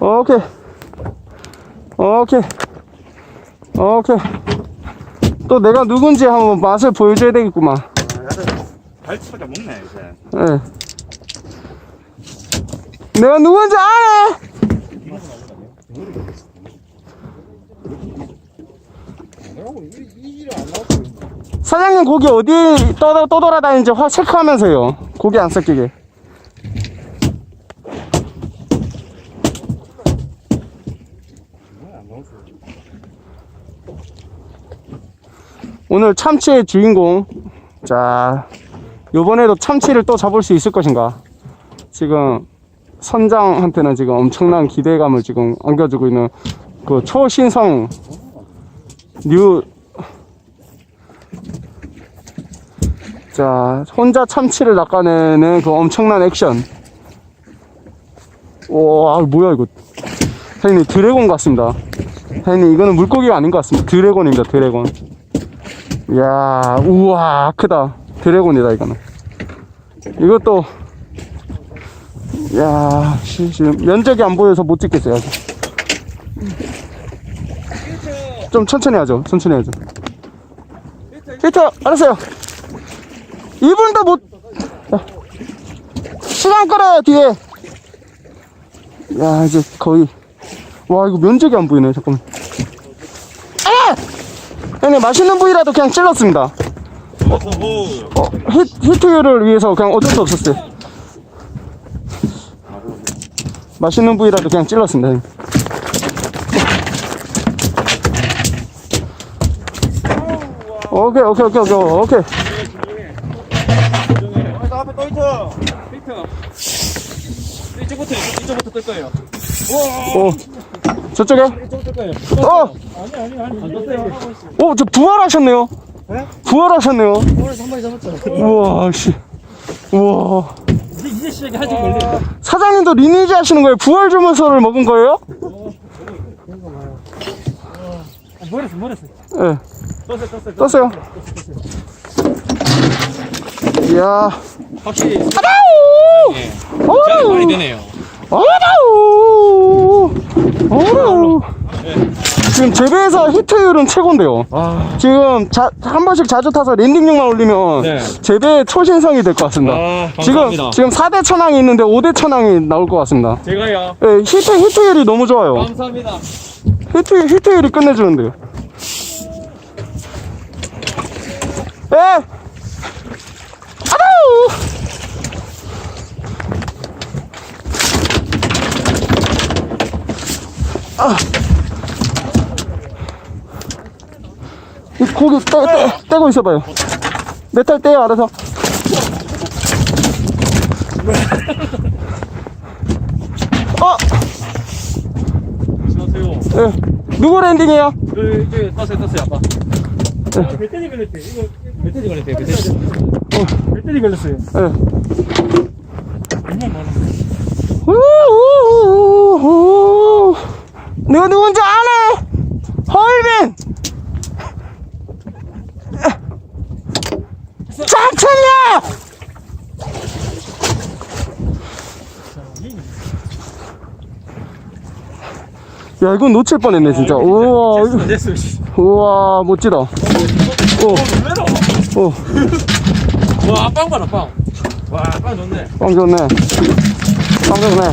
오케이. 오케이. 오케이. 또 내가 누군지 한번 맛을 보여줘야 되겠구만. 안 먹네 이제 예. 내가 누군지 알아! 사장님 고기 어디 떠, 떠돌아다니는지 확 체크하면서요. 고기 안 섞이게. 오늘 참치의 주인공. 자, 요번에도 참치를 또 잡을 수 있을 것인가? 지금 선장한테는 지금 엄청난 기대감을 지금 안겨주고 있는 그 초신성 뉴 자, 혼자 참치를 낚아내는 그 엄청난 액션. 와, 뭐야, 이거. 사장님, 드래곤 같습니다. 사장님, 이거는 물고기가 아닌 것 같습니다. 드래곤입니다, 드래곤. 이야, 우와, 크다. 드래곤이다, 이거는. 이것도, 야, 씨, 지금 면적이 안 보여서 못 찍겠어요. 좀 천천히 하죠, 천천히 하죠. 히트, 알았어요. 이분도 못, 야, 시간 끌어요, 뒤에. 야, 이제 거의, 와, 이거 면적이 안 보이네, 잠깐만. 아! 형님, 맛있는 부위라도 그냥 찔렀습니다. 오 어, 히, 히트율을 위해서 그냥 어쩔 수 없었어요. 맛있는 부위라도 그냥 찔렀습니다. 형님. 오케이, 오케이, 오케이, 오케이, 오케이. 또 앞에 또 있어 피터. 이쪽부터 이쪽부터 뜰 거예요. 오, 저쪽에? 어! 아니 아니 아니 안 떴어요. 오, 저 부활하셨네요. 네? 부활하셨네요. 오늘 한 마리 잡았죠. 우와, 씨. 우와. 이제 이제 시작이 한지 걸려. 사장님도 리니지 하시는 거예요? 부활 주문서를 먹은 거예요? 뭐랬어 뭐랬어. 예. 떴어요 떴어요. 떴어요. 이야. 확실히 아다우! 잘 많이 어라우! 되네요. 어라우! 어라우! 지금 재배에서 히트율은 최고인데요. 아, 지금 자, 한 번씩 자주 타서 랜딩용만 올리면 네. 재배 초신성이 될 것 같습니다. 아 지금 감사합니다. 지금 4대 천왕이 있는데 5대 천왕이 나올 것 같습니다. 제가요. 예, 히트 히트율이 너무 좋아요. 감사합니다. 히트 히트율이 끝내주는데요. 예. 아. 이 고기 떼, 떼, 떼고 있어봐요. 메탈 떼요, 알아서. 어, 안녕하세요. 예. 누구 랜딩이에요? 그 이제 떴어요 떴어요 아빠. 네. 배터리 걸렸대. 이거 배터리 걸렸대. 배터리. 배터리 걸렸어요. 예. 얼마나 많아. 우우우우우. 내가 누군지 아네 헐빈 짱천이야 야 이건 놓칠 뻔했네 진짜 우와 이거- 됐어. 됐어. 우와 멋지다 오, 놀래라. 오, 와, 빵 봐라, 빵. 와, 빵 좋네. 빵 좋네 빵 좋네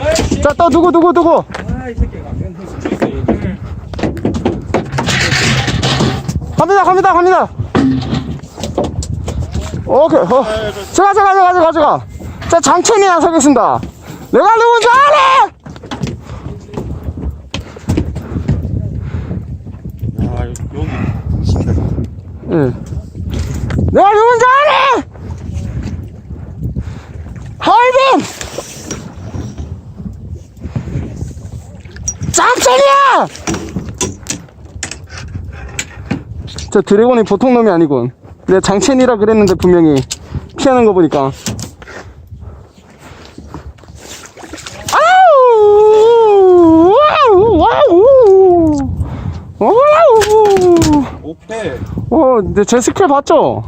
아이씨. 자또 누구 누구 누구 아, 이 새끼가. 갑니다 갑니다 갑니다. 오케이 어. 제가 제가 제가 제가 제가. 자 장첸이 나서겠습니다. 내가 누군지 알아! 야 여기. 예. 내가 누군지 알아 헐빈 장첸이야 저 드래곤이 보통 놈이 아니군. 내가 장첸이라 그랬는데 분명히 피하는 거 보니까. 아우! 와우! 와우! 와우! 오페 어, 근데 제 스킬 봤죠?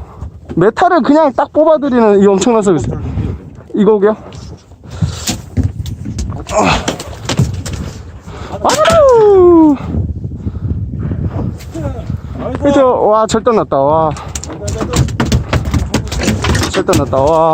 메탈을 그냥 딱 뽑아드리는 이 엄청난 서비스. 이거고요. 아. 나 히트, 와, 절단 났다, 와. 절단 났다, 와.